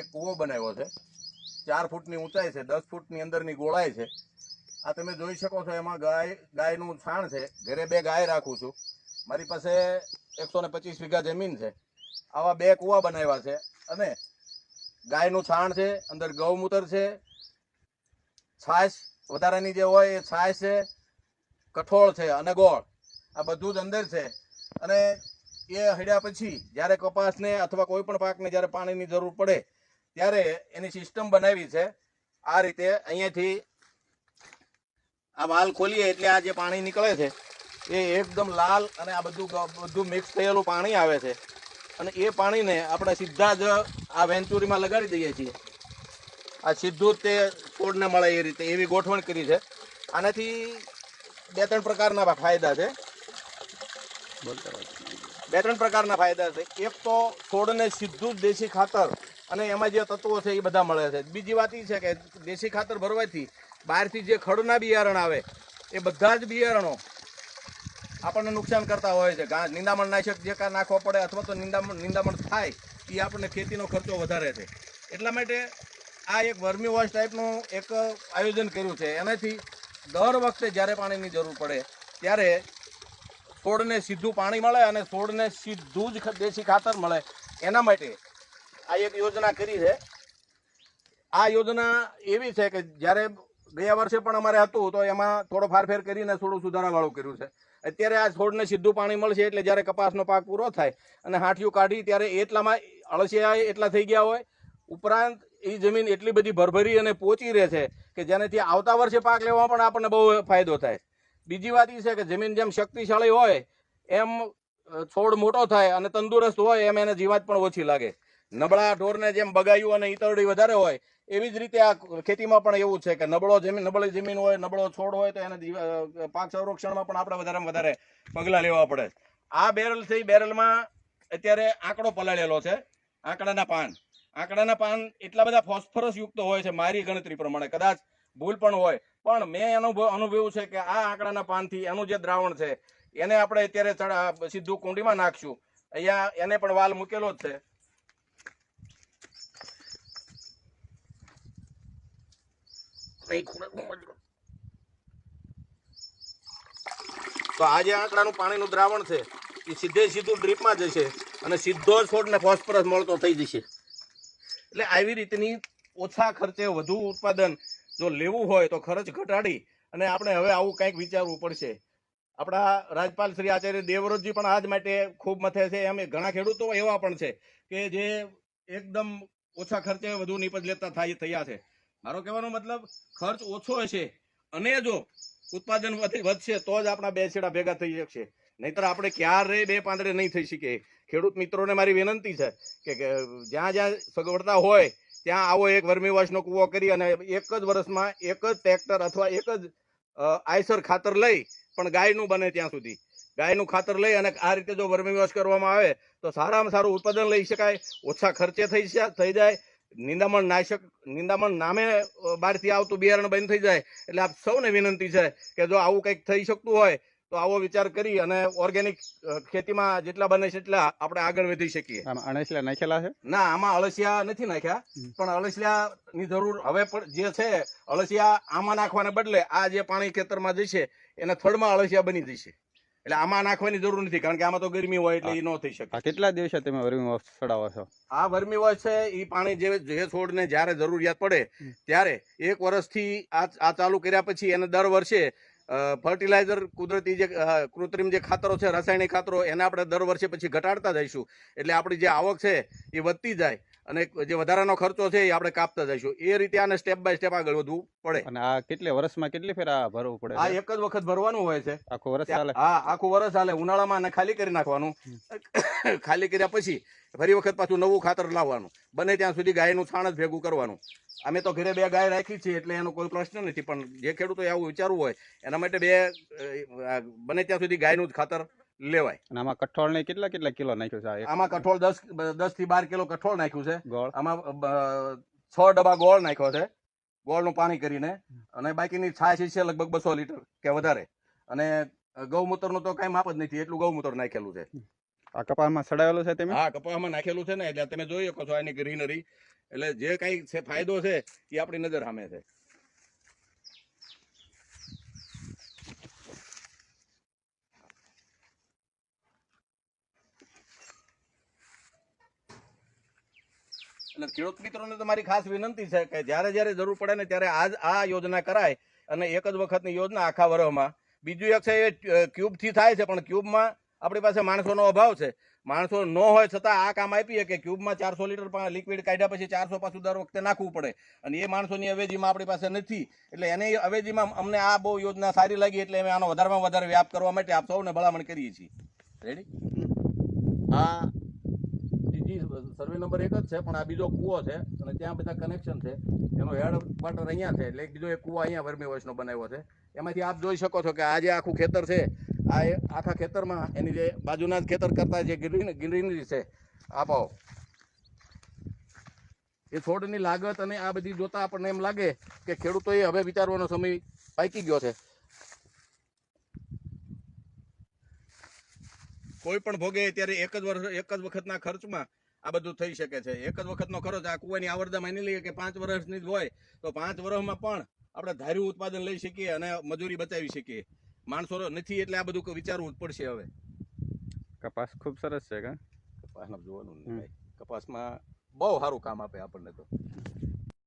એક કૂવો બનાવ્યો છે. ચાર ફૂટની ઊંચાઈ છે, દસ ફૂટની અંદરની ગોળાઈ છે. આ તમે જોઈ શકો છો એમાં ગાય, ગાયનું છાણ છે. ઘરે બે ગાય રાખું છું. મારી પાસે એકસો ને પચીસ વીઘા જમીન છે. આવા બે કૂવા બનાવ્યા છે અને ગાયનું છાણ છે, અંદર ગૌમૂત્ર છે. છાશ, વધારાની જે હોય એ છાશ છે, કઠોળ છે, અને ગોળ. આ બધું જ અંદર છે. અને એ હડ્યા પછી જ્યારે કપાસને અથવા કોઈ પણ પાકને જ્યારે પાણીની જરૂર પડે ત્યારે એની સિસ્ટમ બનાવી છે. આ રીતે અહીંયાથી આ વાલ ખોલીએ એટલે આ જે પાણી નીકળે છે, એ એકદમ લાલ અને આ બધું બધું મિક્સ થયેલું પાણી આવે છે. અને એ પાણીને આપણે સીધા જ આ વેન્ચુરીમાં લગાડી દઈએ છીએ. આ સીધું તે છોડને મળે એ રીતે, એવી ગોઠવણ કરી છે. આનાથી બે ત્રણ પ્રકારના ફાયદા છે. બે ત્રણ પ્રકારના ફાયદા છે. એક તો છોડને સીધું જ દેશી ખાતર અને એમાં જે તત્વો છે એ બધા મળે છે. બીજી વાત એ છે કે દેશી ખાતર ભરવાથી બહારથી જે ખડના બિયારણ આવે, એ બધા જ બિયારણો આપણને નુકસાન કરતા હોય છે. ઘા નિંદામણ નાશક જે કાં નાખવા પડે અથવા તો નિંદામણ નિંદામણ થાય એ આપણને ખેતીનો ખર્ચો વધારે છે. એટલા માટે આ એક વર્મી વોશ ટાઈપનું એક આયોજન કર્યું છે. એનાથી દર વખતે જ્યારે પાણીની જરૂર પડે, ત્યારે છોડને સીધું પાણી મળે અને છોડને સીધું જ દેશી ખાતર મળે. એના માટે આ એક યોજના કરી છે. આ યોજના એવી છે કે જ્યારે ગયા વર્ષે પણ અમારે હતું તો એમાં થોડો ફારફેર કરીને થોડું સુધારાવાળું કર્યું છે. અત્યારે આ છોડને સીધું પાણી મળશે એટલે જ્યારે કપાસનો પાક પૂરો થાય અને હાંઠિયું કાઢી ત્યારે એટલામાં અળસિયા એટલા થઈ ગયા હોય, ઉપરાંત એ જમીન એટલી બધી ભરભરી અને પોચી રહે છે કે જેનાથી આવતા વર્ષે પાક લેવામાં પણ આપણને બહુ ફાયદો થાય. બીજી વાત એ છે કે જમીન જેમ શક્તિશાળી હોય, એમ છોડ મોટો થાય અને તંદુરસ્ત હોય એમ એને જીવાત પણ ઓછી લાગે. નબળા ઢોરને જેમ બગાયું અને ઈતરડી વધારે હોય, એવી જ રીતે આ ખેતીમાં પણ એવું છે કે નબળો જમીન, નબળી જમીન હોય, નબળો છોડ હોય, તો એને પાક સંરક્ષણમાં પણ આપણે વધારેમાં વધારે પગલાં લેવા પડે આ બેરલ છે બેરલમાં અત્યારે આંકડો પલાળેલો છે, આંકડાના પાન. આંકડાના પાન એટલા બધા ફોસ્ફરસ યુક્ત હોય છે મારી ગણતરી પ્રમાણે, કદાચ ભૂલ પણ હોય. પણ મેં અનુભવ, અનુભવ્યું છે કે આ આંકડાના પાનથી એનું જે દ્રાવણ છે, એને આપણે અત્યારે સીધું કુંડીમાં નાખશું. અહીંયા એને પણ વાલ મૂકેલો જ છે. તો આ જે આંકડાનું પાણીનું દ્રાવણ છે, એ સીધે સીધું ડ્રીપમાં જશે અને સીધો જ છોડને ફોસ્ફરસ મળતો થઈ જશે. એટલે આવી રીતની ઓછા ખર્ચે વધુ ઉત્પાદન જો લેવું હોય તો ખર્ચ ઘટાડી અને આપણે હવે આવું કંઈક વિચારવું પડશે. આપણા રાજપાલ શ્રી આચાર્ય દેવવ્રતજી પણ આજ માટે ખૂબ મથે છે. એમ ઘણા ખેડૂતો એવા પણ છે કે જે એકદમ ઓછા ખર્ચે વધુ નીપજ લેતા થાય, થયા છે. મારો કહેવાનો મતલબ, ખર્ચ ઓછો હશે અને જો ઉત્પાદન વધી- વધશે, તો જ આપણા બે છેડા ભેગા થઈ શકશે. નહીતર આપણે ક્યારે બે પાંદડે નહીં થઈ શકીએ. ખેડૂત મિત્રોને મારી વિનંતી છે કે જ્યાં જ્યાં સગવડતા હોય, ત્યાં આવો એક વર્મી વોશનો કૂવો કરી અને એક જ વર્ષમાં એક જ ટ્રેક્ટર અથવા એક જ આયસર ખાતર લઈ, પણ ગાયનું બને ત્યાં સુધી. ગાયનું ખાતર લઈ અને આ રીતે જો વર્મી વોશ કરવામાં આવે, તો સારામાં સારું ઉત્પાદન લઈ શકાય. ઓછા ખર્ચે થઈ થઈ જાય. નિંદામણ નાશક નિંદામણ નામે બહારથી આવતું બિયારણ બંધ થઈ જાય એટલે આપ સૌને વિનંતી છે કે જો આવું કંઈક થઈ શકતું હોય તો આવો વિચાર કરી અને ઓર્ગેનિક ખેતીમાં જેટલા બને છે એટલા આપણે આગળ વધી શકીએ. અળસિયા નાખેલા છે? ના આમાં અળસિયા નથી નાખ્યા પણ અળસિયા ની જરૂર હવે પણ જે છે અળસિયા આમાં નાખવાને બદલે આ જે પાણી ખેતરમાં જશે એના થડમાં અળસિયા બની જશે. એટલે આમાં નાખવાની જરૂર નથી કારણ કે આમાં તો ગરમી હોય એટલે એ ન થઈ શકે. કેટલા દિવસે તમે વર્મી ચડાવો છો? આ વર્મી વોશ છે એ પાણી જે જે છોડને જ્યારે જરૂરિયાત પડે ત્યારે એક વર્ષથી આ આ ચાલુ કર્યા પછી એને દર વર્ષે ફર્ટિલાઇઝર કુદરતી જે કૃત્રિમ જે ખાતરો છે રાસાયણિક ખાતરો એને આપણે દર વર્ષે પછી ઘટાડતા જઈશું. એટલે આપણી જે આવક છે એ વધતી જાય. અને જે વધારાનો ખર્ચો છે એ આપણે કાપતા જઈશું. એ રીતે આને સ્ટેપ બાય સ્ટેપ આગળ વધવું પડે. અને આ કેટલે વર્ષમાં કેટલી ફેર આ ભરવું પડે આ એક જ વખત ભરવાનું હોય છે. આખું વર્ષ ચાલે હા આખું વર્ષ હાલે. ઉનાળામાં આને ખાલી કરી નાખવાનું. ખાલી કર્યા પછી ફરી વખત પાછું નવું ખાતર લાવવાનું. બને ત્યાં સુધી ગાયનું છાણ જ ભેગું કરવાનું. અમે તો ઘરે બે ગાય રાખી છે એટલે એનો કોઈ પ્રશ્ન નથી. પણ જે ખેડૂતો આવું વિચારવું હોય એના માટે બે બને ત્યાં સુધી ગાયનું જ ખાતર લેવાય. અને આમાં કઠોળ ને કેટલા કેટલા કિલો નાખ્યું છે આમાં કઠોળ દસ દસથી બાર કિલો કઠોળ નાખ્યું છે. ગોળ. આમાં છ ડબ્બા ગોળ નાખ્યો છે. ગોળનું પાણી કરીને. અને બાકીની છાશ છે લગભગ બસો લીટર કે વધારે. અને ગૌમૂત્રનું તો કાંઈ માપ જ નથી એટલું ગૌમૂત્ર નાખેલું છે. આ કપાસમાં સડાયેલું છે તમે? હા કપાસમાં નાખેલું છે ને એટલે તમે જોઈ શકો છો એની ગ્રીનરી. એટલે જે કાંઈ છે ફાયદો છે એ આપણી નજર સામે છે. એટલે ખેડૂત મિત્રોને તો મારી ખાસ વિનંતી છે કે જ્યારે જ્યારે જરૂર પડે ને ત્યારે આજ આ યોજના કરાય અને એક જ વખતની યોજના આખા વર્ષમાં બીજું એક છે એ ક્યુબથી થાય છે, પણ ક્યુબમાં આપણી પાસે માણસોનો અભાવ છે. માણસો ન હોય છતાં આ કામ આપીએ કે ક્યુબમાં ચારસો લીટર લિક્વિડ કાઢ્યા પછી ચારસો પાછું દર વખતે નાખવું પડે. અને એ માણસોની અવેજીમાં આપણી પાસે નથી. એટલે એની અવેજીમાં અમને આ બહુ યોજના સારી લાગી એટલે અમે આનો વધારેમાં વધારે વ્યાપ કરવા માટે આપ સૌને ભલામણ કરીએ છીએ. રેડી બીજી સર્વે નંબર એક જ છે, પણ આ બીજો કૂવો છે અને ત્યાં બધા કનેક્શન છે. એનો હેડ ક્વાર્ટર અહીંયા છે, એટલે બીજો એક કૂવો અહીંયા વર્મી વોશનો બનાવ્યો છે. એમાંથી આપ જોઈ શકો છો કે આ જે આખું ખેતર છે, આ આખા ખેતરમાં એની જે બાજુના જ ખેતર કરતા જે ગ્રીન, ગ્રીનરી છે, આપો એ છોડની લાગત અને આ બધી જોતા આપણને એમ લાગે કે ખેડૂતોએ હવે વિચારવાનો સમય પાકી ગયો છે. કોઈ પણ ભોગે ત્યારે એક જ વર્ષ એક જ વખતના ખર્ચમાં આ બધું થઈ શકે છે. એક જ વખતનો ખર્ચ આ કુવાની આવરદા માની લઈએ કે પાંચ વર્ષની જ હોય તો પાંચ વર્ષમાં પણ આપણે ધાર્યું ઉત્પાદન લઈ શકીએ અને મજૂરી બચાવી શકીએ. માણસો નથી એટલે આ બધું વિચારવું જ પડશે હવે. કપાસ ખૂબ સરસ છે કા? કપાસમાં જોવાનું. કપાસમાં બહુ સારું કામ આપે આપણને તો.